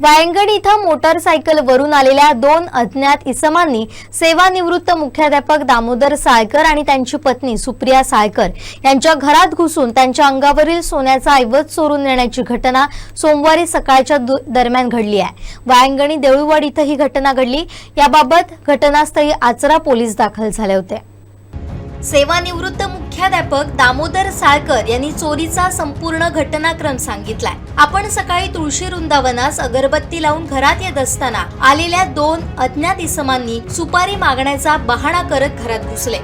वायंगड इथं मोटरसायकल वरून आलेल्या दोन अज्ञात इसमांनी सेवानिवृत्त मुख्याध्यापक दामोदर साळकर आणि त्यांची पत्नी सुप्रिया साळकर यांच्या घरात घुसून त्यांच्या अंगावरील सोन्याचा ऐवज चोरून नेण्याची घटना सोमवारी सकाळच्या दु- दरम्यान घडली आहे. वायंगणी देऊळवाड इथं ही घटना घडली. याबाबत घटनास्थळी आचरा पोलीस दाखल झाले होते. सेवानिवृत्त मुख्याध्यापक दामोदर साळकर यांनी चोरीचा संपूर्ण घटनाक्रम सांगितलाय. आपण सकाळी तुळशी वृंदावनास अगरबत्ती लावून घरात येत असताना आलेल्या दोन अज्ञात इसमांनी सुपारी मागण्याचा बहाणा करत घरात घुसले.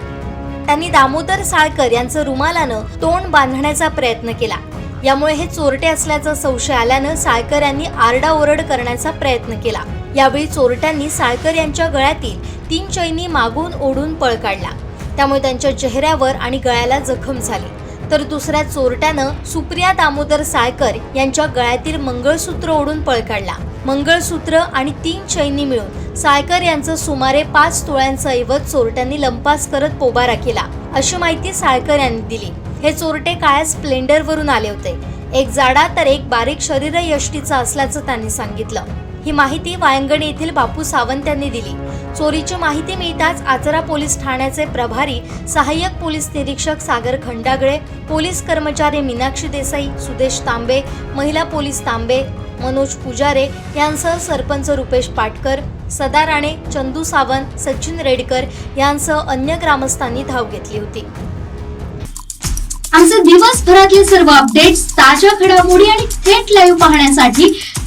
त्यांनी दामोदर साळकर यांचं रुमालानं तोंड बांधण्याचा प्रयत्न केला. यामुळे हे चोरटे असल्याचा संशय आल्यानं साळकर यांनी आरडाओरड करण्याचा प्रयत्न केला. यावेळी चोरट्यांनी साळकर यांच्या गळ्यातील तीन चैनी मागून ओढून पळ काढला. त्यामुळे त्यांच्या चेहऱ्यावर आणि गळ्याला जखम झाली. तर दुसऱ्या चोरट्यानं सुप्रिया दामोदर साळकर यांच्या गळ्यातील मंगळसूत्र ओढून पळ काढला. मंगळसूत्र आणि तीन चैनी मिळून साळकर यांचं सुमारे पाच तोळ्यांचं ऐवज चोरट्यांनी लंपास करत पोबारा केला अशी माहिती साळकर यांनी दिली. हे चोरटे काळ्या स्प्लेंडरवरून आले होते. एक जाडा तर एक बारीक शरीर यष्टीचा असल्याचं त्यांनी सांगितलं. ही माहिती वायंगणी येथील बापू सावंत यांनी दिली. चोरीची माहिती मिळताच आचरा पोलीस ठाण्याचे प्रभारी सहाय्यक पोलीस निरीक्षक सागर खंडागळे पोलीस कर्मचारी मीनाक्षी देसाई सुदेश तांबे महिला पोलीस तांबे मनोज पुजारे यांसह सरपंच रुपेश पाटकर सदा राणे चंदू सावंत सचिन रेडकर यांसह अन्य ग्रामस्थांनी धाव घेतली होती. आमचे दिवसभरातले सर्व अपडेट्स ताज्या घडामोडी आणि थेट लाईव्ह पाहण्यासाठी